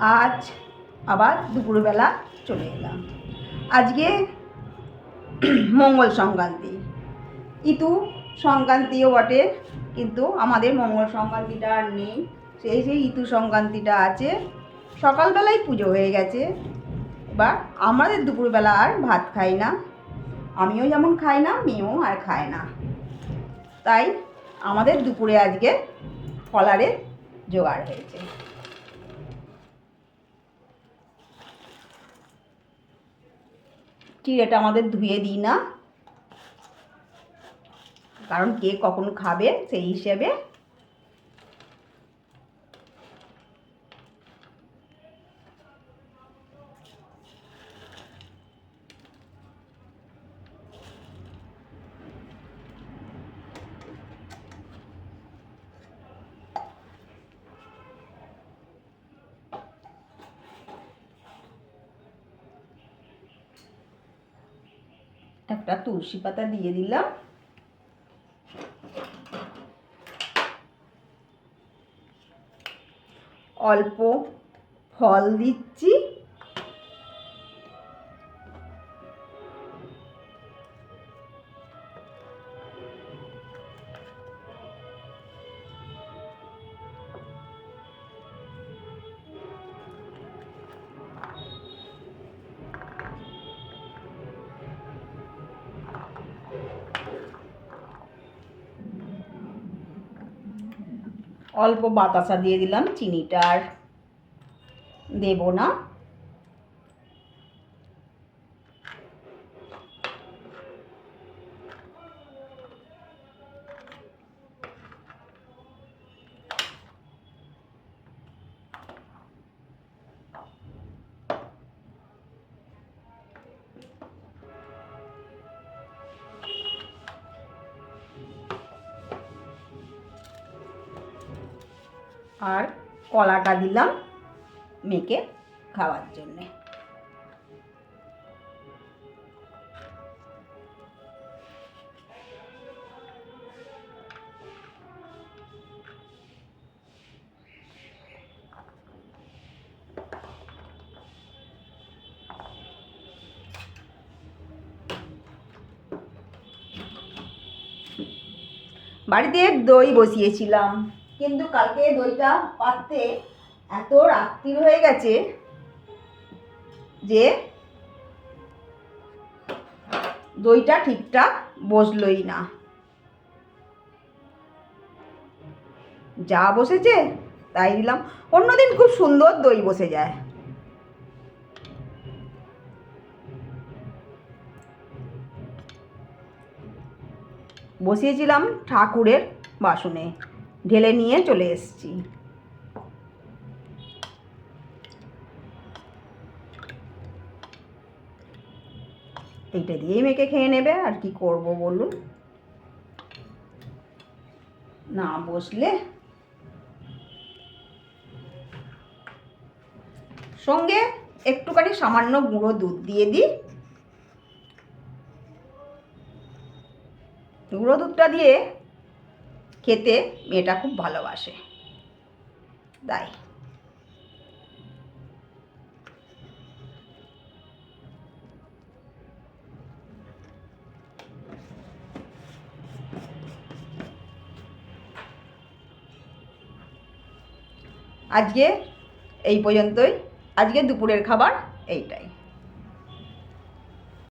আজ আবার দুপুরবেলা চলে এলাম। আজকে মঙ্গল সংক্রান্তি। ইতু সংক্রান্তিও বটে, কিন্তু আমাদের মঙ্গল সংক্রান্তিটা আর নেই। সেই সেই ইতু সংক্রান্তিটা আছে। সকালবেলায় পুজো হয়ে গেছে। এবার আমাদের দুপুরবেলা আর ভাত খাই না। আমিও যেমন খাই না, মেয়েও আর খায় না। তাই আমাদের দুপুরে আজকে ফলারের জোগাড় হয়েছে। চিড়েটা আমাদের ধুয়ে দিই না। কারণ কে কখন খাবে সেই হিসেবে একটা তুলসী পাতা দিয়ে দিলাম। অল্প ফল দিচ্ছি। অল্প বাতাসা দিয়ে দিলাম চিনিটা আর দেবো না। আর কলাটা দিলাম মেয়েকে খাওয়ার জন্যে। বাড়িতে দই বসিয়েছিলাম। কিন্তু কালকে দইটা পাততে এত রাত্রি হয়ে গেছে যে দইটা ঠিকঠাক বসলোই না। যা বসেছে তাই দিলাম। অন্যদিন খুব সুন্দর দই বসে যায়। বসিয়েছিলাম ঠাকুরের বাসনে। ঢেলে নিয়ে চলে এসেছি। এইটা দিয়েই মেখে খেয়ে নেবে, আর কি করব বলুন? না বসলে সঙ্গে একটুখানি সামান্য গুঁড়ো দুধ দিয়ে দিই। গুঁড়ো দুধটা দিয়ে খেতে মেয়েটা খুব ভালোবাসে। তাই আজকে এই পর্যন্তই। আজকে দুপুরের খাবার এইটাই।